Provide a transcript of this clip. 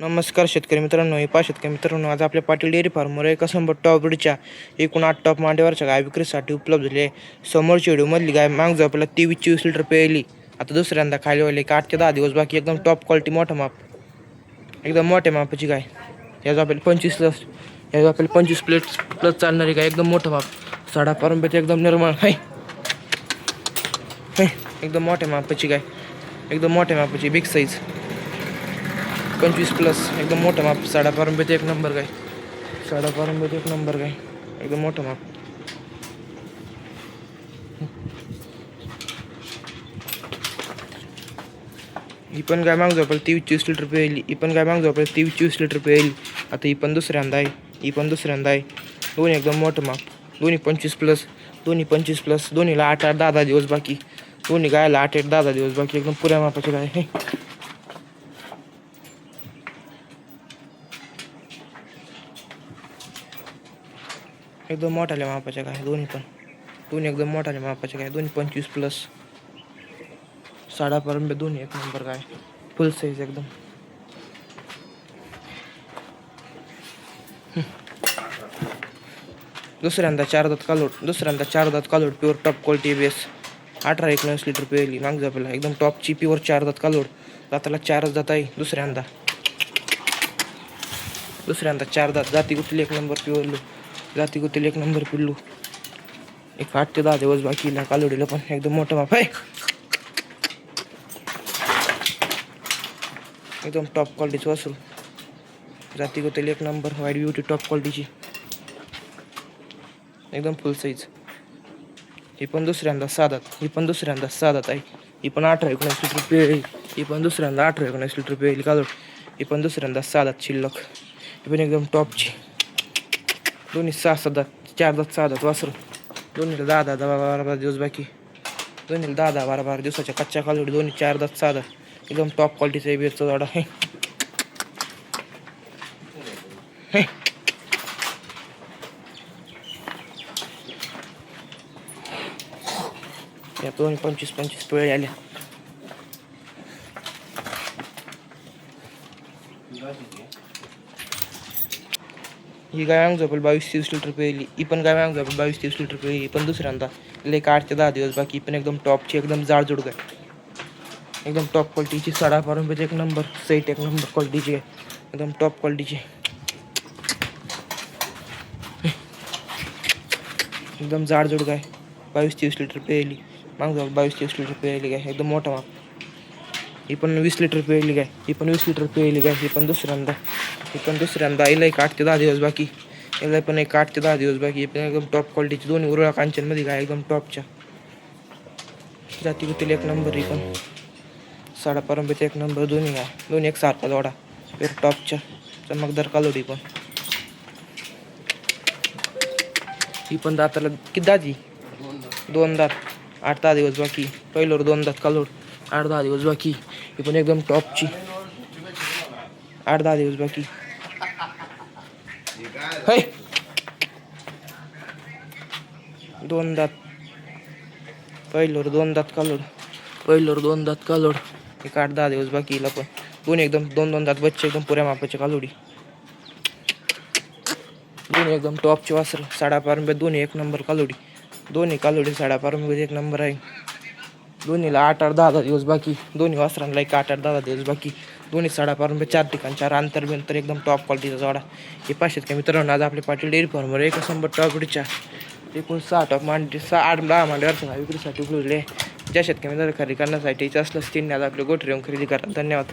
नमस्कार शेतकरी मित्रांनो हे पा शेतकरी मित्रांनो आज आपल्या पाटील डेअरी फार्मवर एका शंभर टॉप ब्रीडच्या एकूण आठ टॉप मांडेवरच्या गाय विक्रीसाठी उपलब्ध झाली आहे. समोरची व्हिडिओमधली गाय माग जो आपल्याला तेवीस चोवीस लिटर पेली आता दुसऱ्यांदा खाली वाले एक आठ ते दहा दिवस बाकी एकदम टॉप क्वालिटी मोठं माप. एकदम मोठ्या मापाची गाय. याचं आपल्याला पंचवीस प्लस याचं आपल्याला पंचवीस प्लेट प्लस चालणारी गाय एकदम मोठं माप. साडा पारंब्यात एकदम निर्मळ आहे हाय एकदम मोठ्या मापाची गाय. एकदम मोठ्या मापाची बिग साईज पंचवीस प्लस एकदम मोठं माप साडा पारंब्यात एक नंबर काय साडा पारंब्यात एक नंबर काय एकदम मोठं माप ही पण काय मागजो आपल्याला तेवीस चोवीस लिटर पेली ही पण काय मागजो आपल्याला तेवीस चोवीस लिटर पेली आता ही पण दुसऱ्यांदा आहे. ही पण दुसऱ्यांदा आहे. दोन्ही एकदम मोठं माप दोन्ही पंचवीस प्लस दोन्ही पंचवीस प्लस दोन्हीला आठ आठ दहा दहा दिवस बाकी. दोन्ही गायला आठ आठ दहा दहा दिवस बाकी. एकदम पुऱ्या मापाचे गाय. एकदम मोठाल्या मापाच्या काय दोन्ही पण. दोन्ही एकदम मोठाल्या मापाच्या काय दोन्ही पंचवीस प्लस साडा परंबे दोन्ही एक नंबर काय. फुल साईज एकदम. दुसऱ्यांदा चार दात कालोड दुसऱ्यांदा चार दात कालोड प्युअर टॉप क्वालिटी बेस अठरा एकोणीस लिटर पेली माग आपल्याला एकदम टॉपची प्युअर चार दात कालोड. दाताला चारच दात आहे दुसऱ्यांदा. दुसऱ्यांदा चार दात. जाती गुतली एक नंबर प्युअर जाती गुतली एक नंबर पिल्लू. एक आठ ते दहा दिवस बाकी कालोडीला पण एकदम मोठं माप आहे. एकदम टॉप क्वालिटीचं वासरू जाती गुतली एक नंबर वाईट ब्युटी टॉप क्वालिटीची एकदम फुल साईज ही पण दुसऱ्यांदा साधात ही पण दुसऱ्यांदा साधात आहे. ही पण अठरा एकोणीस लिटर येईल. ही पण दुसऱ्यांदा अठरा एकोणीस लिटर येईल कालोड. ही पण दुसऱ्यांदा साधात शिल्लक. ही पण एकदम टॉपची दोन्ही सहा सात दात चार दात सहा दात वासरू दोन्हीला दहा दहा दहा बारा बारा दिवस बाकी दोन्हीला दहा दहा बारा बारा दिवसाच्या कच्च्या कालोडी दोन्ही चार दात सहा दात एकदम टॉप क्वालिटीचा आहे बेरचा झाडा हे हे. या दोन्ही पंचवीस पंचवीस पिळे आल्या ही गाय मागतो आपण बावीस तीस लिटर पेली ही पण गाय मागतो आपण बावीस तीस लिटर पेली ही पण दुसऱ्यांदा. लेक आठ ते दहा दिवस बाकी. पण एकदम टॉपची एकदम जाडजूड गाय. एकदम टॉप क्वालिटीची साडा पारंब्याची एक नंबर सेट एक नंबर क्वालिटीची आहे एकदम टॉप क्वालिटीची एकदम जाडजूड गाय. बावीस तीस लिटर पेली मागतो बावीस तीस लिटर पेली गाय. एकदम मोठा माप. ही पण वीस लिटर पिळली गाय ही पण वीस लिटर पिळली गाय ही पण दुसऱ्यांदा. ही पण दुसऱ्यांदा. आईला एक आठ ते दहा दिवस बाकी. याला पण एक आठ ते दहा दिवस बाकी. पण एकदम टॉप क्वालिटीची दोन्ही उरळा कांचनमध्ये गाय एकदम टॉपच्या जाती गुतील एक नंबर ही पण. साडा परंबेचा एक नंबर दोन्ही गाय दोन्ही एक सारखा जोडा. एक टॉपच्या चमकदार कालोडी पण. ही पण दाताला किती दादी दोन दात. आठ दहा दिवस बाकी. पहिल्यावर दोन दात कालोड. आठ दहा दिवस बाकी. ही पण एकदम टॉपची. आठ दहा दिवस बाकी. है दोन दात. पहिलोर दोन दात कालोड. पहिलोर दोन दात कालोड. एक आठ दहा दिवस बाकी हिला पण. दोन एकदम दोन दोन दात बच्चे एकदम पुऱ्या मापाचे कालोडी. दोन एकदम टॉपचे वासर. साडा पारंब्या दोन्ही एक नंबर कालोडी. दोन्ही कालोडी साडा पारंब्या एक नंबर आहे. दोन्हीला आठ आठ दहा दहा दिवस बाकी. दोन्ही वासरांना एक आठ आठ दहा दहा दिवस बाकी. दोन्ही साडा चार ठिकाण चार अंतर बिंतर एकदम टॉप क्वालिटीचा जोडा. हे पाचशेत का मित्रांनो आज आपले पाटील डेअरी फार्मवर एक शंभर टॉपडीच्या एकूण सहा टॉप मांडी सहा आठ दहा मांड्यावर विक्रीसाठी उपलब्ध आहे. ज्या शेतकरी खरेदी करण्यासाठी असलंच तीन आज आपले गोठे येऊन खरेदी करा धन्यवाद.